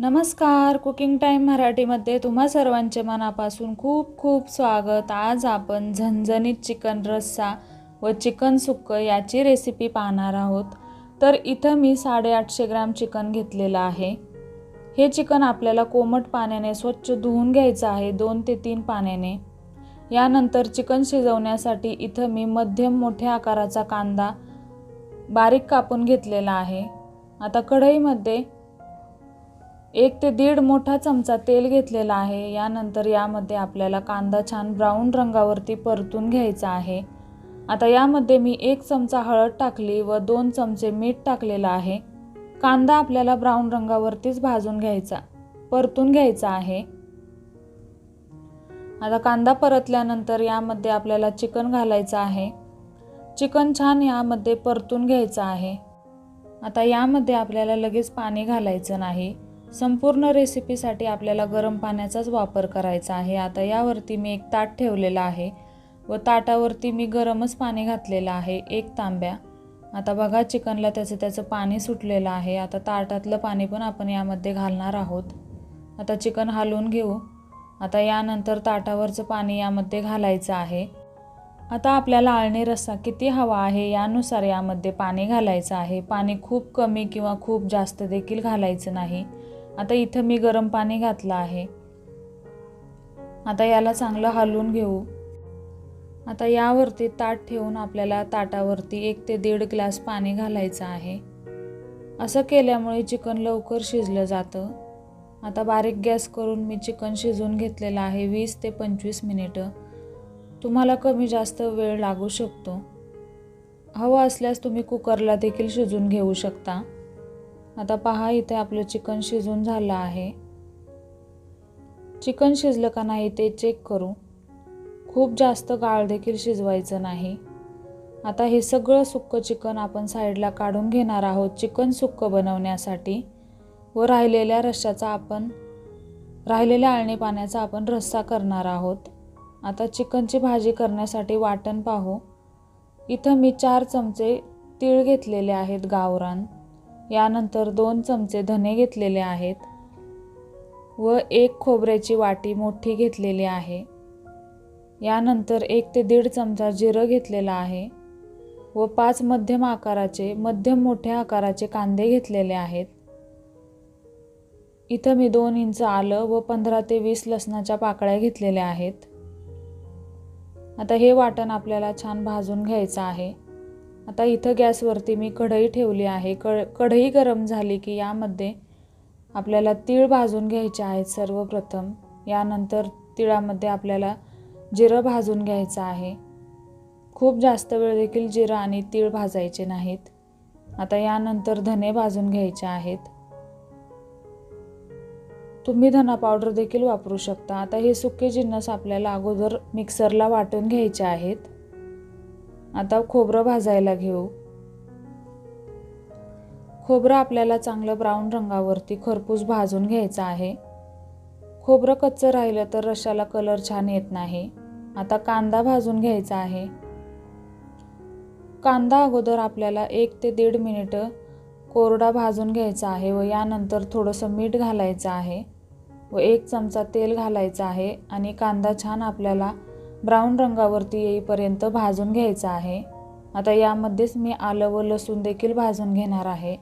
नमस्कार. Cooking time मराठीमध्ये तुम्हा सर्वांचे मनापासून खूप खूप स्वागत. आज आपण झणझणीत चिकन रस्सा व चिकन सुक्क याची रेसिपी पाहणार आहोत. तर इथं मी साडेआठशे ग्रॅम चिकन घेतलेलं आहे. हे चिकन आपल्याला कोमट पाण्याने स्वच्छ धुवून घ्यायचं आहे दोन ते तीन पाण्याने. यानंतर चिकन शिजवण्यासाठी इथं मी मध्यम मोठ्या आकाराचा कांदा बारीक कापून घेतलेला आहे. आता कढईमध्ये एक ते दीड मोठा चमचा तेल घेतलेला आहे. यानंतर यामध्ये आपल्याला कांदा छान ब्राऊन रंगावरती परतून घ्यायचा आहे. आता यामध्ये मी एक चमचा हळद टाकली व दोन चमचे मीठ टाकलेलं आहे. कांदा आपल्याला ब्राऊन रंगावरतीच भाजून घ्यायचा परतून घ्यायचा आहे. आता कांदा परतल्यानंतर यामध्ये आपल्याला चिकन घालायचं आहे. चिकन छान यामध्ये परतून घ्यायचं आहे. आता यामध्ये आपल्याला लगेच पाणी घालायचं नाही. संपूर्ण रेसिपीसाठी आपल्याला गरम पाण्याचाच वापर करायचा आहे. आता यावरती मी एक ताट ठेवलेला आहे व ताटावरती मी गरमच पाणी घातलेलं आहे. एक तांब्या. आता बघा चिकनला त्याचं त्याचं पाणी सुटलेलं आहे. आता ताटातलं पाणी पण आपण यामध्ये घालणार आहोत. आता चिकन हलवून घेऊ. आता यानंतर ताटावरचं पाणी यामध्ये घालायचं आहे. आता आपल्याला आळणी रस्सा किती हवा आहे यानुसार यामध्ये पाणी घालायचं आहे. पाणी खूप कमी किंवा खूप जास्त देखील घालायचं नाही. आता इथं मी गरम पाणी घातलं आहे. आता याला चांगलं हलवून घेऊ. आता यावरती ताट ठेवून आपल्याला ताटावरती एक ते दीड ग्लास पाणी घालायचं आहे. असं केल्यामुळे चिकन लवकर शिजलं जातं. आता बारीक गॅस करून मी चिकन शिजवून घेतलेलं आहे वीस ते पंचवीस मिनिटं. तुम्हाला कमी जास्त वेळ लागू शकतो. हवं असल्यास तुम्ही कुकरला देखील शिजून घेऊ शकता. आता पहा इथे आपलं चिकन शिजून झालं आहे. चिकन शिजलं का नाही ते चेक करू. खूप जास्त गाळ देखील शिजवायचं नाही. आता हे सगळं सुक्कं चिकन आपण साईडला काढून घेणार आहोत चिकन सुक्कं बनवण्यासाठी. व राहिलेल्या रश्श्याचा आपण राहिलेल्या आळणी पाण्याचा आपण रस्सा करणार आहोत. आता चिकनची भाजी करण्यासाठी वाटण पाहू. इथं मी चार चमचे तीळ घेतलेले आहेत गावरान. यानंतर दोन चमचे धने घेतलेले आहेत व एक खोबऱ्याची वाटी मोठी घेतलेली आहे. यानंतर एक ते दीड चमचा जिरं घेतलेला आहे व पाच मध्यम आकाराचे मध्यम मोठ्या आकाराचे कांदे घेतलेले आहेत. इथं मी दोन इंच आलं व पंधरा ते वीस लसणाच्या पाकळ्या घेतलेल्या आहेत. आता हे वाटण आपल्याला छान भाजून घ्यायचं आहे. आता इथं गॅसवरती मी कढई ठेवली आहे. क कढई गरम झाली की यामध्ये आपल्याला तीळ भाजून घ्यायचे आहेत सर्वप्रथम. यानंतर तिळामध्ये आपल्याला जिरं भाजून घ्यायचं आहे. खूप जास्त वेळ देखील जिरं आणि तीळ भाजायचे नाहीत. आता यानंतर धने भाजून घ्यायचे आहेत. तुम्ही धना पावडर देखील वापरू शकता. आता हे सुके जिन्नस आपल्याला अगोदर मिक्सरला वाटून घ्यायचे आहेत. आता खोबरं भाजायला घेऊ. खोबरं आपल्याला चांगलं ब्राऊन रंगावरती खरपूस भाजून घ्यायचं आहे. खोबरं कच्चं राहिलं तर रशाला कलर छान येत नाही. आता कांदा भाजून घ्यायचा आहे. कांदा अगोदर आपल्याला एक ते दीड मिनिटं कोरडा भाजून घ्यायचा आहे व यानंतर थोडंसं मीठ घालायचं आहे व एक चमचा तेल घालायचं आहे आणि कांदा छान आपल्याला ब्राऊन रंगावरती येईपर्यंत भाजून घ्यायचा आहे. आता यामध्येच मी आलं व लसूण देखील भाजून घेणार आहे.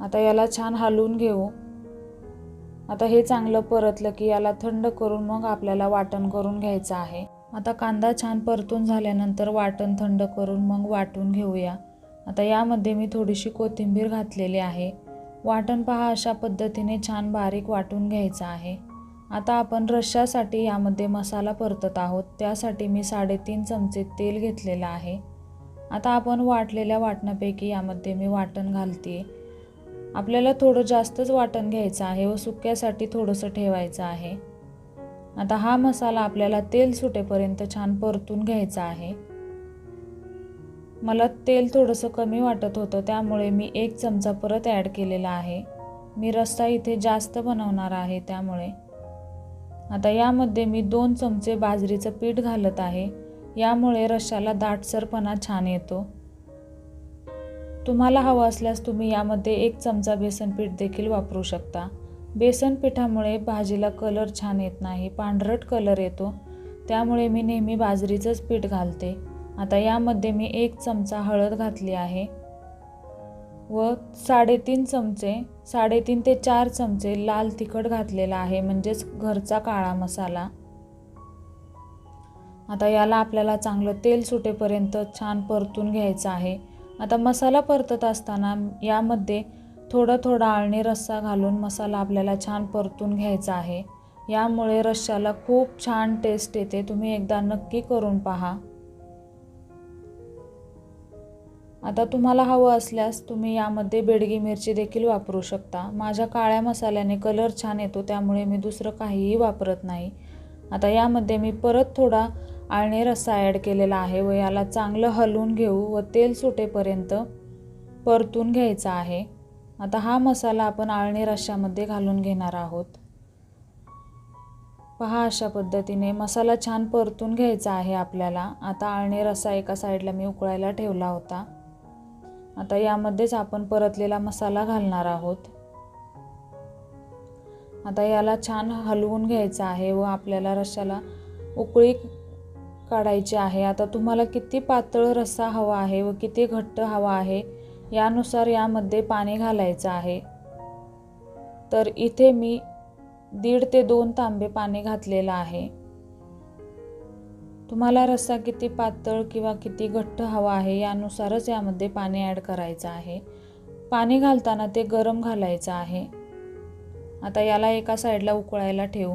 आता याला छान हलवून घेऊ. आता हे चांगलं परतलं की याला थंड करून मग आपल्याला वाटण करून घ्यायचं आहे. आता कांदा छान परतून झाल्यानंतर वाटण थंड करून मग वाटून घेऊया. आता यामध्ये मी थोडीशी कोथिंबीर घातलेली आहे. वाटण पहा अशा पद्धतीने छान बारीक वाटून घ्यायचं आहे. आता आपण रश्श्यासाठी यामध्ये मसाला परतत आहोत. त्यासाठी मी साडेतीन चमचे तेल घेतलेलं आहे. आता आपण वाटलेल्या वाटणापैकी यामध्ये मी वाटण घालते आपल्याला थोडं जास्तच वाटण घ्यायचं आहे व सुक्यासाठी थोडंसं ठेवायचं आहे. आता हा मसाला आपल्याला तेल सुटेपर्यंत छान परतून घ्यायचा आहे. मला तेल थोडंसं कमी वाटत होतं त्यामुळे मी एक चमचा परत ॲड केलेला आहे. मी रस्सा इथे जास्त बनवणार आहे त्यामुळे आता यामध्ये मी दोन चमचे बाजरीचं पीठ घालत आहे. यामुळे रशाला दाटसरपणा छान येतो. तुम्हाला हवं असल्यास तुम्ही यामध्ये एक चमचा बेसन पीठ देखील वापरू शकता. बेसन पिठामुळे भाजीला कलर छान येत नाही पांढरट कलर येतो. त्यामुळे मी नेहमी बाजरीचंच पीठ घालते. आता यामध्ये मी एक चमचा हळद घातली आहे. व साडेतीन चमचे साडेतीन ते चार चमचे लाल तिखट घातलेला आहे म्हणजेच घरचा काळा मसाला. आता याला आपल्याला चांगलं तेल सुटेपर्यंत छान परतून घ्यायचं आहे. आता मसाला परतत असताना यामध्ये थोडं थोडा आळणी रस्सा घालून मसाला आपल्याला छान परतून घ्यायचा आहे. यामुळे रश्श्याला खूप छान टेस्ट येते. तुम्ही एकदा नक्की करून पहा. आता तुम्हाला हवं असल्यास तुम्ही यामध्ये बेडगी मिरची देखील वापरू शकता. माझ्या काळ्या मसाल्याने कलर छान येतो त्यामुळे मी दुसरं काहीही वापरत नाही. आता यामध्ये मी परत थोडा आळणी रस्सा ॲड केलेला आहे व याला चांगलं हलवून घेऊ व तेल सुटेपर्यंत परतून घ्यायचा आहे. आता हा मसाला आपण आळणी रश्श्यामध्ये घालून घेणार आहोत. पहा अशा पद्धतीने मसाला छान परतून घ्यायचा आहे आपल्याला. आता आळणी रस्सा एका साईडला मी उकळायला ठेवला होता. आता यामध्येच आपण परतलेला मसाला घालणार आहोत. आता याला छान हलवून घ्यायचं आहे व आपल्याला रश्श्याला उकळी काढायची आहे. आता तुम्हाला किती पातळ रस्सा हवा आहे व किती घट्ट हवा आहे यानुसार यामध्ये पाणी घालायचं आहे. तर इथे मी दीड ते दोन तांबे पाणी घातलेलं आहे. तुम्हाला रस्सा किती पातळ किंवा किती घट्ट हवा आहे यानुसारच यामध्ये पाणी ॲड करायचं आहे. पाणी घालताना ते गरम घालायचं आहे. आता याला एका साईडला उकळायला ठेवू.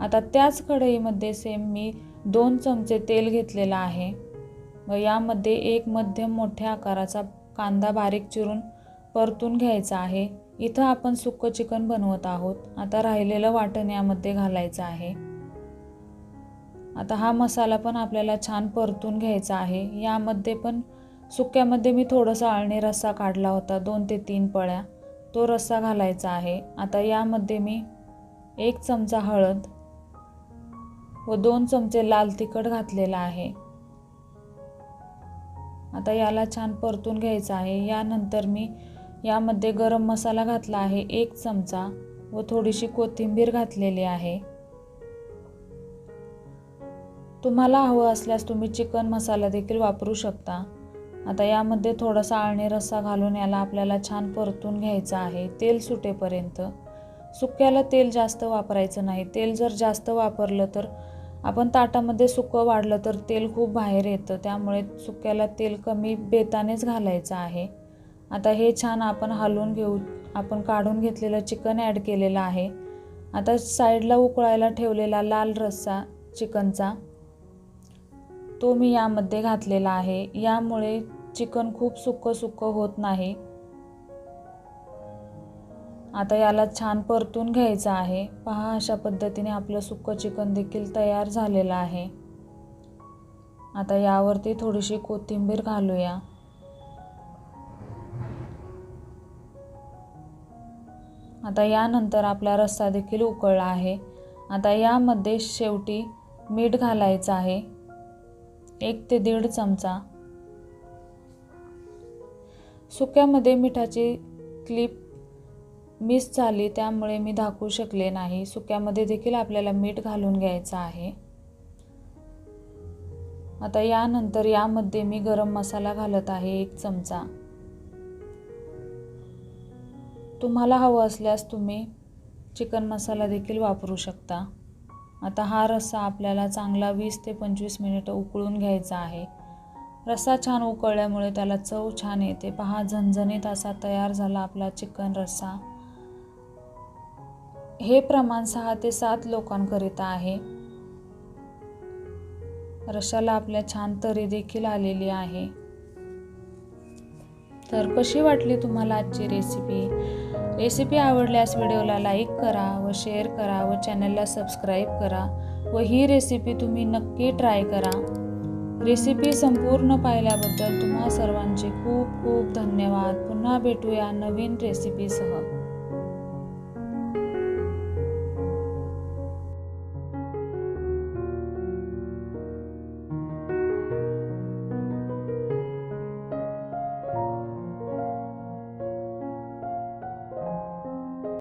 आता त्याच कढईमध्ये सेम मी दोन चमचे तेल घेतलेलं आहे. व यामध्ये एक मध्यम मोठ्या आकाराचा कांदा बारीक चिरून परतून घ्यायचा आहे. इथं आपण सुक्कं चिकन बनवत आहोत. आता राहिलेलं वाटण यामध्ये घालायचं आहे. आता हा मसाला पण आपल्याला छान परतून घ्यायचा आहे. यामध्ये पण सुक्यामध्ये मी थोडासा आळणी रस्सा काढला होता दोन ते तीन पळ्या. तो रस्सा घालायचा आहे. आता यामध्ये मी एक चमचा हळद व दोन चमचे लाल तिखट घातलेला आहे. आता याला छान परतून घ्यायचं आहे. यानंतर मी यामध्ये गरम मसाला घातला आहे एक चमचा व थोडीशी कोथिंबीर घातलेली आहे. तुम्हाला हवं असल्यास तुम्ही चिकन मसाला देखील वापरू शकता. आता यामध्ये थोडासा आळणी रस्सा घालून याला आपल्याला छान परतून घ्यायचं आहे. तेल सुटेपर्यंत. सुक्याला तेल जास्त वापरायचं नाही. तेल जर जास्त वापरलं तर आपण ताटामध्ये सुकं वाढलं तर तेल खूप बाहेर येतं. त्यामुळे सुक्याला तेल कमी बेतानेच घालायचं आहे. आता हे छान आपण हलवून घेऊ आपण काढून घेतलेलं चिकन ॲड केलेलं आहे. आता साईडला उकळायला ठेवलेला लाल रस्सा चिकनचा तो मी यामध्ये घातलेला आहे. यामुळे चिकन खूप सुकं सुकं होत नाही. आता याला छान परतून घ्यायचं आहे. पहा अशा पद्धतीने आपलं सुक्कं चिकन देखील तयार झालेलं आहे. आता यावरती थोडीशी कोथिंबीर घालूया. आता यानंतर आपला रस्सा देखील उकळला आहे. आता यामध्ये शेवटी मीठ घालायचं आहे. एक ते दीड चमचा. सुक्यामध्ये मिठाची क्लिप मिस झाली त्यामुळे मी दाखवू शकले नाही. सुक्यामध्ये देखील आपल्याला मीठ घालून घ्यायचं आहे. आता यानंतर यामध्ये मी गरम मसाला घालत आहे एक चमचा. तुम्हाला हवं असल्यास तुम्ही चिकन मसाला देखील वापरू शकता. आता हा रस्सा आपल्याला चांगला वीस ते पंचवीस मिनिटं उकळून घ्यायचा आहे. रस्सा छान उकळल्यामुळे त्याला चव छान येते. पहा झणझणीत असा तयार झाला आपला चिकन रस्सा. हे प्रमाण सहा ते सात लोकांकरिता आहे. रशाला आपल्या छान तरी देखील आलेली आहे. तर कशी वाटली तुम्हाला आजची रेसिपी रेसिपी आवडल्यास व्हिडिओला लाईक करा व शेअर करा व चॅनलला सबस्क्राईब करा व ही रेसिपी तुम्ही नक्की ट्राय करा. रेसिपी संपूर्ण पाहिल्याबद्दल तुम्हा सर्वांचे खूप खूप धन्यवाद. पुन्हा भेटूया नवीन रेसिपीसह.